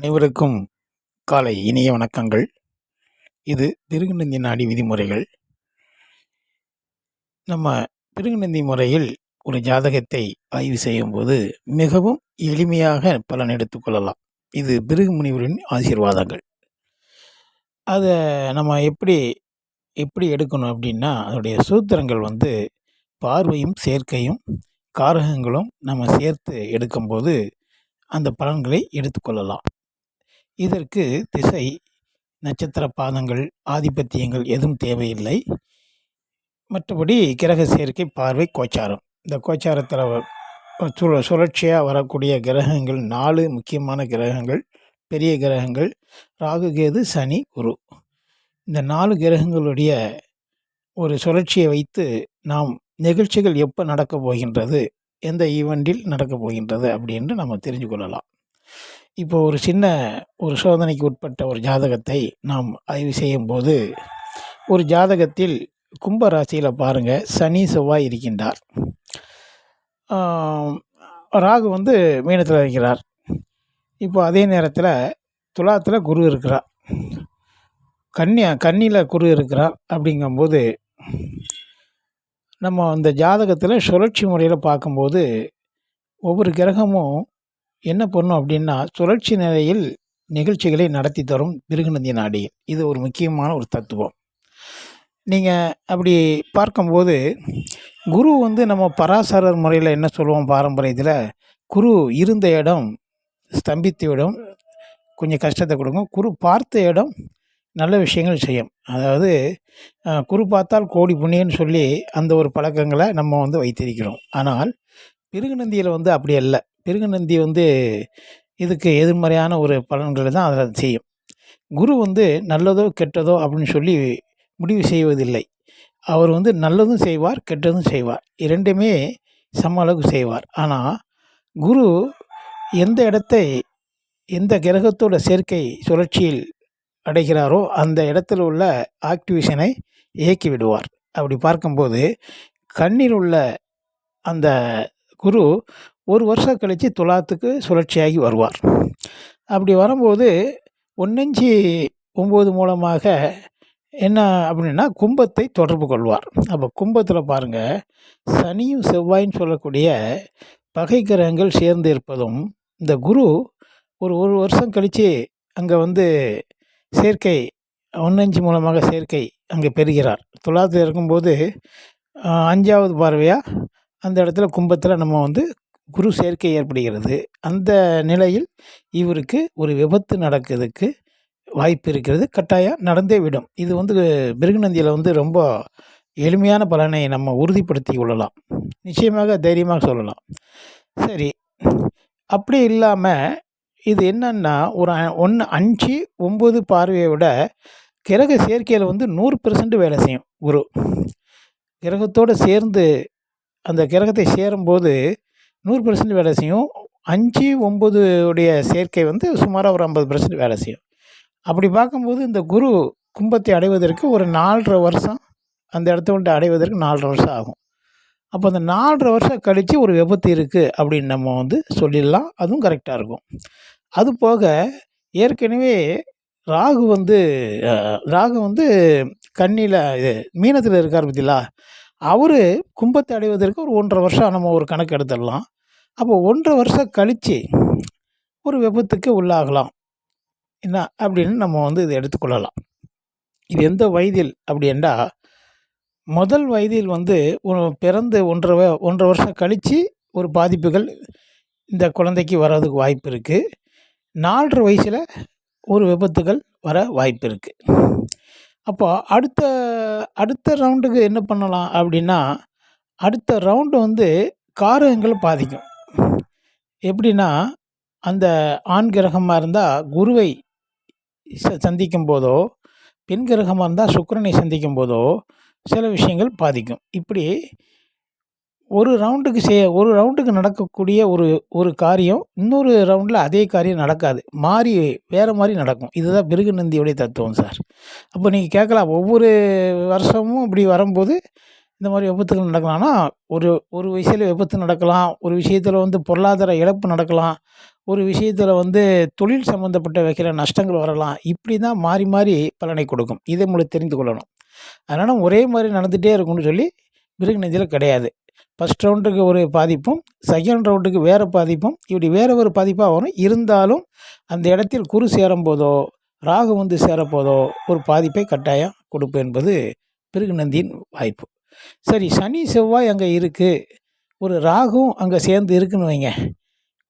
அனைவருக்கும் காலை இனிய வணக்கங்கள். இது பிருகுநந்தி நாடி விதிமுறைகள். நம்ம பிருகுநந்தி முறையில் ஒரு ஜாதகத்தை ஆய்வு செய்யும்போது மிகவும் எளிமையாக பலன் எடுத்துக்கொள்ளலாம் இது பிருகு முனிவரின் ஆசீர்வாதங்கள். அதை நம்ம எப்படி எப்படி எடுக்கணும் அப்படின்னா அதனுடைய சூத்திரங்கள் வந்து பார்வையும் சேர்க்கையும் காரகங்களும் நம்ம சேர்த்து எடுக்கும்போது அந்த பலன்களை எடுத்துக்கொள்ளலாம் இதற்கு திசை நட்சத்திர பாதங்கள் ஆதிபத்தியங்கள் எதுவும் தேவையில்லை. மற்றபடி கிரக சேர்க்கை பார்வை கோச்சாரம். இந்த கோச்சாரத்தில் சுழ சுழற்சியாக வரக்கூடிய கிரகங்கள் நாலு முக்கியமான கிரகங்கள் பெரிய கிரகங்கள் ராகு கேது சனி குரு. இந்த நாலு கிரகங்களுடைய ஒரு சுழற்சியை வைத்து நாம் நிகழ்ச்சிகள் எப்போ நடக்கப் போகின்றது எந்த ஈவெண்ட்டில் நடக்கப் போகின்றது அப்படின்னு நம்ம தெரிஞ்சு கொள்ளலாம். இப்போ ஒரு சின்ன ஒரு சோதனைக்கு உட்பட்ட ஒரு ஜாதகத்தை நாம் ஆய்வு செய்யும்போது ஒரு ஜாதகத்தில் கும்ப ராசியில் பாருங்கள் சனி செவ்வாய் இருக்கின்றார். ராகு வந்து மீனத்தில் இருக்கிறார். இப்போ அதே நேரத்தில் துலாத்தில் குரு இருக்கிறார். கன்னியா கன்னியில் குரு இருக்கிறார் அப்படிங்கும்போது நம்ம அந்த ஜாதகத்தில் சுழற்சி முறையில் பார்க்கும்போது ஒவ்வொரு கிரகமும் என்ன பண்ணும் அப்படின்னா சுழற்சி நிலையில் நிகழ்ச்சிகளை நடத்தி தரும் பிருகுநந்தி நாடிகள் இது ஒரு முக்கியமான ஒரு தத்துவம். நீங்கள் அப்படி பார்க்கும்போது குரு வந்து நம்ம பராசரர் முறையில் என்ன சொல்லுவோம் பாரம்பரியத்தில்? குரு இருந்த இடம் ஸ்தம்பித்து விடும் கொஞ்சம் கஷ்டத்தை கொடுக்கும். குரு பார்த்த இடம் நல்ல விஷயங்கள் செய்யும். அதாவது குரு பார்த்தால் கோடி புண்ணியன்னு சொல்லி அந்த ஒரு பழக்கங்களை நம்ம வந்து வைத்திருக்கிறோம். ஆனால் பிருகுநந்தியில் வந்து அப்படி அல்ல. பிருகுநந்தி வந்து இதுக்கு எதிர்மறையான ஒரு பலன்களை தான் அதில் செய்யும். குரு வந்து நல்லதோ கெட்டதோ அப்படின்னு சொல்லி முடிவு செய்வதில்லை. அவர் வந்து நல்லதும் செய்வார் கெட்டதும் செய்வார். இரண்டுமே சம அளவுக்கு செய்வார். ஆனால் குரு எந்த இடத்தை எந்த கிரகத்தோட சேர்க்கை சுழற்சியில் அடைகிறாரோ அந்த இடத்துல உள்ள ஆக்டிவேஷனை இயக்கி விடுவார். அப்படி பார்க்கும்போது கண்ணில் உள்ள அந்த குரு ஒரு வருஷம் கழித்து துலாத்துக்கு சுழற்சியாகி வருவார். அப்படி வரும்போது ஒன்னஞ்சு ஒம்பது மூலமாக என்ன அப்படின்னா கும்பத்தை தொடர்பு கொள்வார். அப்போ கும்பத்தில் பாருங்கள் சனியும் செவ்வாயின்னு சொல்லக்கூடிய பகை கிரகங்கள் சேர்ந்து இருப்பதும் இந்த குரு ஒரு ஒரு வருஷம் கழித்து அங்கே வந்து சேர்க்கை ஒன்னஞ்சு மூலமாக சேர்க்கை அங்கே பெறுகிறார். துலாத்தில் இருக்கும்போது அஞ்சாவது பார்வையாக அந்த இடத்துல கும்பத்தில் நம்ம வந்து குரு சேர்க்கை ஏற்படுகிறது. அந்த நிலையில் இவருக்கு ஒரு விபத்து நடக்கிறதுக்கு வாய்ப்பு இருக்கிறது. கட்டாயம் நடந்தே விடும். இது வந்து பிருகுநந்தியில் வந்து ரொம்ப எளிமையான பலனை நம்ம உறுதிப்படுத்தி கொள்ளலாம். நிச்சயமாக தைரியமாக சொல்லலாம். சரி. அப்படி இல்லாமல் இது என்னன்னா ஒரு ஒன்று அஞ்சு ஒம்பது பார்வையை விட கிரக சேர்க்கையில் வந்து நூறு பெர்சன்ட் வேலை செய்யும் குரு. கிரகத்தோடு சேர்ந்து அந்த கிரகத்தை சேரும்போது நூறு பர்சன்ட் வேலை செய்யும். அஞ்சு ஒம்பது உடைய சேர்க்கை வந்து சுமாராக ஒரு ஐம்பது பர்சன்ட் வேலை செய்யும். அப்படி பார்க்கும்போது இந்த குரு கும்பத்தை அடைவதற்கு ஒரு நாலரை வருஷம் அந்த இடத்த விட்டு அடைவதற்கு நாலரை வருஷம் ஆகும். அப்போ அந்த நாலரை வருஷம் கழித்து ஒரு விபத்து இருக்குது அப்படின்னு நம்ம வந்து சொல்லிடலாம். அதுவும் கரெக்டாக இருக்கும். அது போக ஏற்கனவே ராகு வந்து ராகு வந்து கண்ணியில் இது மீனத்தில் இருக்கார் பார்த்தீங்களா? அவர் கும்பத்தை அடைவதற்கு ஒரு ஒன்றரை வருஷம் நம்ம ஒரு கணக்கு எடுத்துடலாம். அப்போ ஒன்றரை வருஷம் கழித்து ஒரு விபத்துக்கு உள்ளாகலாம். என்ன அப்படின்னு நம்ம வந்து இதை எடுத்துக்கொள்ளலாம் இது எந்த வயதில் அப்படின்னா முதல் வயதில் வந்து பிறந்து ஒன்றரை வ- ஒன்றரை வருஷம் கழித்து ஒரு பாதிப்புகள் இந்த குழந்தைக்கு வர்றதுக்கு வாய்ப்பு இருக்குது நாலரை வயசில் ஒரு விபத்துகள் வர வாய்ப்பு இருக்குது அப்போ அடுத்த அடுத்த ரவுண்டுக்கு என்ன பண்ணலாம் அப்படின்னா அடுத்த ரவுண்டு வந்து காரகங்கள் பாதிக்கும். எப்படின்னா அந்த ஆண் கிரகமாக இருந்தால் குருவை ச சந்திக்கும் போதோ பெண் கிரகமாக இருந்தால் சுக்கிரனை சந்திக்கும் போதோ சில விஷயங்கள் பாதிக்கும். இப்படி ஒரு ரவுண்டுக்கு செய்ய ஒரு ரவுண்டுக்கு நடக்கக்கூடிய ஒரு ஒரு காரியம் இன்னொரு ரவுண்டில் அதே காரியம் நடக்காது. மாறி வேறு மாதிரி நடக்கும். இதுதான் பிருகுநந்தியோடைய தத்துவம் சார். அப்போ நீங்கள் கேட்கலாம் ஒவ்வொரு வருஷமும் இப்படி வரும்போது இந்த மாதிரி விபத்துகள் நடக்கலாம்னா ஒரு ஒரு விஷயத்தில் விபத்து நடக்கலாம் ஒரு விஷயத்தில் வந்து பொருளாதார இழப்பு நடக்கலாம் ஒரு விஷயத்தில் வந்து தொழில் சம்மந்தப்பட்ட வைக்கிற நஷ்டங்கள் வரலாம். இப்படி தான் மாறி மாறி பலனை கொடுக்கும். இதை உங்களுக்கு தெரிந்து கொள்ளணும். அதனால் ஒரே மாதிரி நடந்துகிட்டே இருக்கும்னு சொல்லி மிருக நெஞ்சில் கிடையாது. ஃபஸ்ட் ரவுண்டுக்கு ஒரு பாதிப்பும் செகண்ட் ரவுண்டுக்கு வேறு பாதிப்பும் இப்படி வேறு ஒரு பாதிப்பாக வரும் இருந்தாலும் அந்த இடத்தில் குரு சேரும்போதோ ராகு வந்து சேரப்போதோ ஒரு பாதிப்பை கட்டாயம் கொடுப்பு என்பது பிருகுநந்தியின் வாய்ப்பு. சரி சனி செவ்வாய் அங்கே இருக்குது ஒரு ராகும் அங்கே சேர்ந்து இருக்குன்னு வைங்க.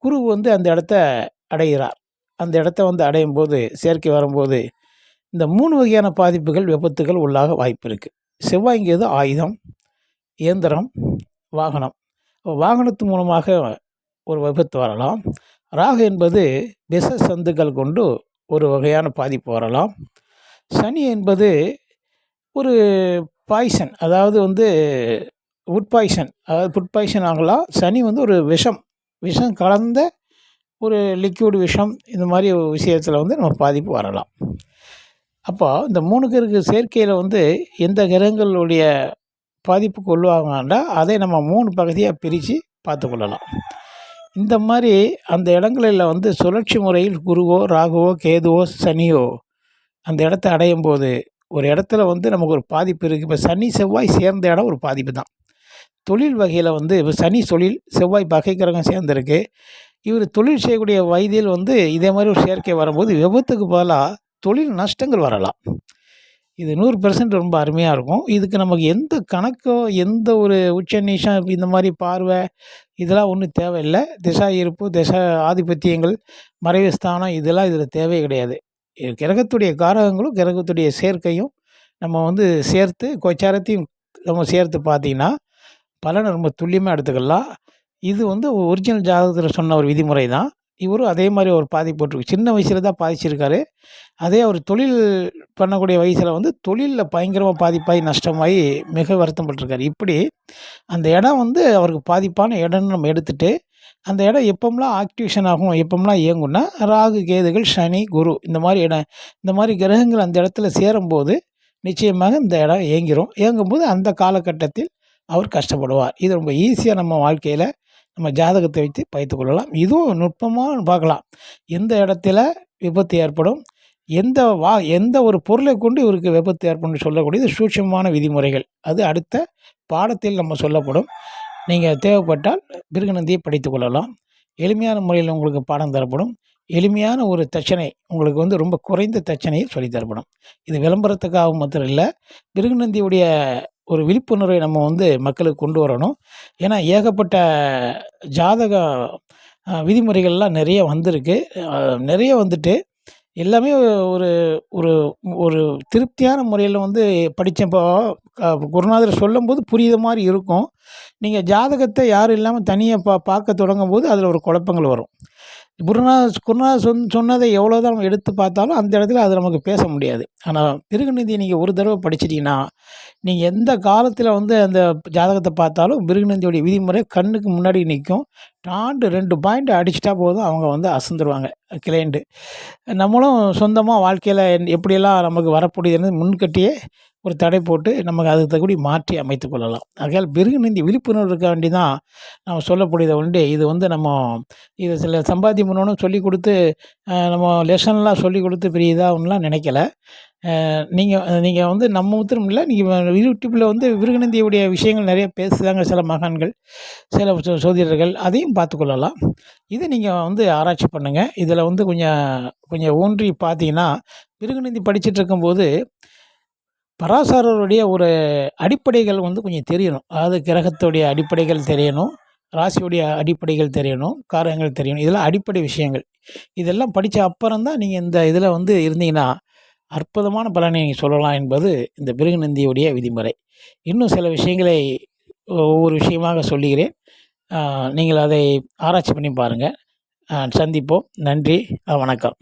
குரு வந்து அந்த இடத்த அடைகிறார். அந்த இடத்த வந்து அடையும் போது செயற்கை வரும்போது இந்த மூணு வகையான பாதிப்புகள் விபத்துகள் உள்ளாக வாய்ப்பு இருக்குது செவ்வாய்ங்கிறது ஆயுதம் இயந்திரம் வாகனம். வாகனத்து மூலமாக ஒரு விபத்து வரலாம். ராகு என்பது விஷ சந்துக்கள் கொண்டு ஒரு வகையான பாதிப்பு வரலாம். சனி என்பது ஒரு பாய்சன் அதாவது வந்து உட் பாய்சன் அதாவது ஃபுட் பாய்சன் ஆகலாம். சனி வந்து ஒரு விஷம் விஷம் கலந்த ஒரு லிக்விட் விஷம் இந்த மாதிரி விஷயத்தில் வந்து நம்ம பாதிப்பு வரலாம். அப்போ இந்த மூணு கிரக சேர்க்கையில் வந்து எந்த கிரகங்களுடைய பாதிப்புக்கு உள்ளாங்கன்னா அதை நம்ம மூணு பகுதியாக பிரித்து பார்த்துக்கொள்ளலாம். இந்த மாதிரி அந்த இடங்களில் வந்து சுழற்சி முறையில் குருவோ ராகுவோ கேதுவோ சனியோ அந்த இடத்த அடையும் போது ஒரு இடத்துல வந்து நமக்கு ஒரு பாதிப்பு இருக்குது இப்போ சனி செவ்வாய் சேர்ந்த இடம் ஒரு பாதிப்பு தான். தொழில் வகையில் வந்து இப்போ சனி தொழில் செவ்வாய் பகை கிரகம் சேர்ந்துருக்கு. இவர் தொழில் செய்யக்கூடிய வயதில் வந்து இதே மாதிரி ஒரு சேர்க்கை வரும்போது விபத்துக்கு பதிலாக தொழில் நஷ்டங்கள் வரலாம். இது நூறு பெர்சன்ட் ரொம்ப அருமையாக இருக்கும். இதுக்கு நமக்கு எந்த கணக்கோ எந்த ஒரு உச்ச நீஷம் இந்த மாதிரி பார்வை இதெல்லாம் ஒன்றும் தேவையில்லை. திசா இருப்பு திசா ஆதிபத்தியங்கள் மறைவு ஸ்தானம் இதெல்லாம் இதில் தேவையே கிடையாது. கிரகத்துடைய காரகங்களும் கிரகத்துடைய சேர்க்கையும் நம்ம வந்து சேர்த்து கொச்சாரத்தையும் நம்ம சேர்த்து பார்த்தீங்கன்னா பலனை ரொம்ப துல்லியமாக எடுத்துக்கலாம். இது வந்து ஒரிஜினல் ஜாதகத்தில் சொன்ன ஒரு விதிமுறை தான் இவரும் அதே மாதிரி ஒரு பாதிப்பட்டிருக்கு சின்ன வயசில் தான் பாதிச்சிருக்காரு. அதே அவர் தொழில் பண்ணக்கூடிய வயசில் வந்து தொழிலில் பயங்கரமாக பாதிப்பாகி நஷ்டமாகி மிக வருத்தப்பட்டிருக்காரு இப்படி அந்த இடம் வந்து அவருக்கு பாதிப்பான இடம்னு நம்ம எடுத்துகிட்டு அந்த இடம் எப்போம்லாம் ஆக்டிவேஷன் ஆகும் எப்போம்லாம் இயங்கும்னா ராகு கேதுகள் சனி குரு இந்த மாதிரி இடம் இந்த மாதிரி கிரகங்கள் அந்த இடத்துல சேரும்போது நிச்சயமாக இந்த இடம் இயங்கிரும். இயங்கும்போது அந்த காலகட்டத்தில் அவர் கஷ்டப்படுவார். இது ரொம்ப ஈஸியாக நம்ம வாழ்க்கையில் நம்ம ஜாதகத்தை வைத்து பயத்து கொள்ளலாம். இதுவும் நுட்பமாக பார்க்கலாம். எந்த இடத்துல விபத்து ஏற்படும்? எந்த வா எந்த ஒரு பொருளை கொண்டு இவருக்கு விபத்து ஏற்படும் சொல்லக்கூடியது சூட்சமான விதிமுறைகள். அது அடுத்த பாடத்தில் நம்ம சொல்லப்படும். நீங்கள் தேவைப்பட்டால் பிருகநந்தியை படித்து கொள்ளலாம். எளிமையான முறையில் உங்களுக்கு பாடம் தரப்படும். எளிமையான ஒரு தச்சனை உங்களுக்கு வந்து ரொம்ப குறைந்த தச்சனையில் சொல்லித்தரப்படும் இது விளம்பரத்துக்காக மாத்திரம் இல்லை பிருகுநந்தியுடைய ஒரு விழிப்புணர்வை நம்ம வந்து மக்களுக்கு கொண்டு வரணும். ஏன்னா ஏகப்பட்ட ஜாதக விதிமுறைகள்லாம் நிறைய வந்திருக்கு. நிறைய வந்துட்டு எல்லாமே ஒரு ஒரு ஒரு திருப்தியான முறையில் வந்து படித்தப்போ குருநாதர் சொல்லும்போது புரியுத மாதிரி இருக்கும். நீங்கள் ஜாதகத்தை யாரும் இல்லாமல் தனியாக பா பார்க்க தொடங்கும் போது அதில் ஒரு குழப்பங்கள் வரும். குருநாத குருநாதர் சொன் சொன்னதை எவ்வளோ தான் நம்ம எடுத்து பார்த்தாலும் அந்த இடத்துல அது நமக்கு பேச முடியாது. ஆனால் பிருகுநிதி நீங்கள் ஒரு தடவை படிச்சிட்டிங்கன்னா நீங்கள் எந்த காலத்தில் வந்து அந்த ஜாதகத்தை பார்த்தாலும் பிருகுநந்தியோடைய விதிமுறை கண்ணுக்கு முன்னாடி நிற்கும். டாண்டு ரெண்டு பாயிண்ட் அடிச்சிட்டா போதும் அவங்க வந்து அசந்துருவாங்க. கிளைண்ட்டு நம்மளும் சொந்தமாக வாழ்க்கையில் எப்படியெல்லாம் நமக்கு வரக்கூடியதுன்னு முன்கட்டியே ஒரு தடை போட்டு நமக்கு அதுக்கு தகுதி மாற்றி அமைத்து கொள்ளலாம். ஆகையால் பிருகுநந்தி விழிப்புணர்வு இருக்க வேண்டி தான் நம்ம சொல்லக்கூடியதை உண்டு. இது வந்து நம்ம இது சில சம்பாத்தியம் பண்ணணும் சொல்லி கொடுத்து நம்ம லெசன்லாம் சொல்லி கொடுத்து பெரிய இதாக ஒன்றுலாம் நினைக்கல. நீங்கள் நீங்கள் வந்து நம்ம உத்தரம் இல்லை நீங்கள் யூடியூப்பில் வந்து விருகநந்தியுடைய விஷயங்கள் நிறைய பேசுகிறாங்க சில மகான்கள் சில சோதிடர்கள் அதையும் பார்த்துக்கொள்ளலாம் இதை நீங்கள் வந்து ஆராய்ச்சி பண்ணுங்கள் இதில் வந்து கொஞ்சம் கொஞ்சம் ஊன்றி பார்த்தீங்கன்னா விருகநந்தி படிச்சுட்டு இருக்கும்போது பராசரருடைய ஒரு அடிப்படைகள் வந்து கொஞ்சம் தெரியணும். அதாவது கிரகத்துடைய அடிப்படைகள் தெரியணும் ராசியுடைய அடிப்படைகள் தெரியணும் காரகங்கள் தெரியணும். இதெல்லாம் அடிப்படை விஷயங்கள். இதெல்லாம் படித்த அப்புறம் தான் நீங்கள் இந்த இதில் வந்து இருந்தீங்கன்னா அற்புதமான பலனை நீங்கள் சொல்லலாம் என்பது இந்த பிருகுநந்தியுடைய விதிமுறை. இன்னும் சில விஷயங்களை ஒவ்வொரு விஷயமாக சொல்லுகிறேன். நீங்கள் அதை ஆராய்ச்சி பண்ணி பாருங்கள் சந்திப்போம். நன்றி. வணக்கம்.